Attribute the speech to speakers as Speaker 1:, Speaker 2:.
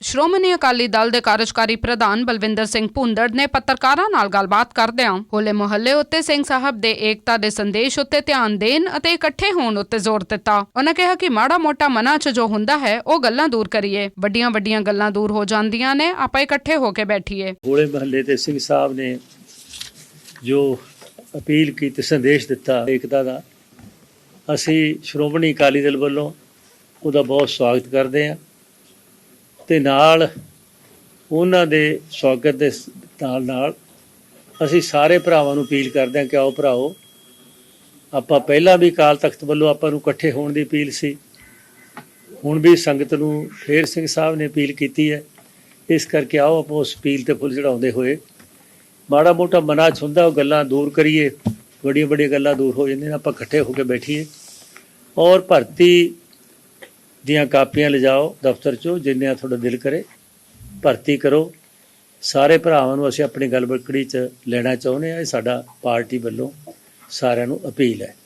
Speaker 1: ਸ਼੍ਰੋਮਣੀ ਅਕਾਲੀ ਦਲ ਦੇ ਕਾਰਜਕਾਰੀ ਪ੍ਰਧਾਨ ਬਲਵਿੰਦਰ ਸਿੰਘ ਭੁੰਦੜ ਨੇ ਪੱਤਰਕਾਰਾਂ ਨਾਲ ਗੱਲਬਾਤ ਕਰਦਿਆਂ ਹੋਲੇ ਮੁਹੱਲੇ ਉੱਤੇ ਸਿੰਘ ਸਾਹਿਬ ਦੇ ਏਕਤਾ ਦੇ ਸੰਦੇਸ਼ ਉੱਤੇ ਧਿਆਨ ਦੇਣ ਅਤੇ ਇਕੱਠੇ ਹੋਣ ਉੱਤੇ ਜ਼ੋਰ ਦਿੱਤਾ। ਉਹਨਾਂ ਕਿਹਾ ਕਿ ਮਾੜਾ ਮੋਟਾ ਮਨਾਂ 'ਚ ਜੋ ਹੁੰਦਾ ਹੈ, ਉਹ ਗੱਲਾਂ ਦੂਰ ਕਰੀਏ। ਵੱਡੀਆਂ ਵੱਡੀਆਂ ਗੱਲਾਂ ਦੂਰ ਹੋ ਜਾਂਦੀਆਂ ਨੇ, ਆਪਾਂ ਇਕੱਠੇ ਹੋ ਕੇ ਬੈਠੀਏ।
Speaker 2: ਹੋਲੇ ਮਹੱਲੇ ਤੇ ਸਿੰਘ ਸਾਹਿਬ ਨੇ ਜੋ ਅਪੀਲ ਕੀਤੀ, ਸੰਦੇਸ਼ ਦਿੱਤਾ ਏਕਤਾ ਦਾ, ਅਸੀਂ ਸ਼੍ਰੋਮਣੀ ਅਕਾਲੀ ਦਲ ਵੱਲੋਂ ਉਹਦਾ ਬਹੁਤ ਸਵਾਗਤ ਕਰਦੇ ਹਾਂ। ਤੇ ਨਾਲ ਉਹਨਾਂ ਦੇ ਸਵਾਗਤ ਦੇ ਨਾਲ ਨਾਲ ਅਸੀਂ ਸਾਰੇ ਭਰਾਵਾਂ ਨੂੰ ਅਪੀਲ ਕਰਦੇ ਹਾਂ ਕਿ ਆਓ ਭਰਾਓ ਆਪਾਂ ਪਹਿਲਾਂ ਵੀ ਅਕਾਲ ਤਖਤ ਵੱਲੋਂ ਆਪਾਂ ਨੂੰ ਇਕੱਠੇ ਹੋਣ ਦੀ ਅਪੀਲ ਸੀ। ਹੁਣ ਵੀ ਸੰਗਤ ਨੂੰ ਫੇਰ ਸਿੰਘ ਸਾਹਿਬ ਨੇ ਅਪੀਲ ਕੀਤੀ ਹੈ। ਇਸ ਕਰਕੇ ਆਓ ਆਪਾਂ ਉਸ ਅਪੀਲ ਤੇ ਫੁੱਲ ਚੜਾਉਂਦੇ ਹੋਏ। ਮਾੜਾ ਮੋਟਾ ਮਨਾ 'ਚ ਹੁੰਦਾ ਉਹ ਗੱਲਾਂ ਦੂਰ ਕਰੀਏ ਵੱਡੀਆਂ ਵੱਡੀਆਂ ਗੱਲਾਂ ਦੂਰ ਹੋ ਜਾਂਦੀਆਂ ਨੇ, ਆਪਾਂ ਇਕੱਠੇ ਹੋ ਕੇ ਬੈਠੀਏ। ਔਰ ਭਰਤੀ ਦੀਆਂ ਕਾਪੀਆਂ ਲਿਜਾਓ ਦਫ਼ਤਰ 'ਚੋਂ, ਜਿੰਨਿਆਂ ਤੁਹਾਡਾ ਦਿਲ ਕਰੇ, ਭਰਤੀ ਕਰੋ। ਸਾਰੇ ਭਰਾਵਾਂ ਨੂੰ ਅਸੀਂ ਆਪਣੀ ਗੱਲ ਬਕੜੀ 'ਚ ਲੈਣਾ ਚਾਹੁੰਦੇ ਆ ਇਹ ਸਾਡਾ ਪਾਰਟੀ ਵੱਲੋਂ ਸਾਰਿਆਂ ਨੂੰ ਅਪੀਲ ਹੈ।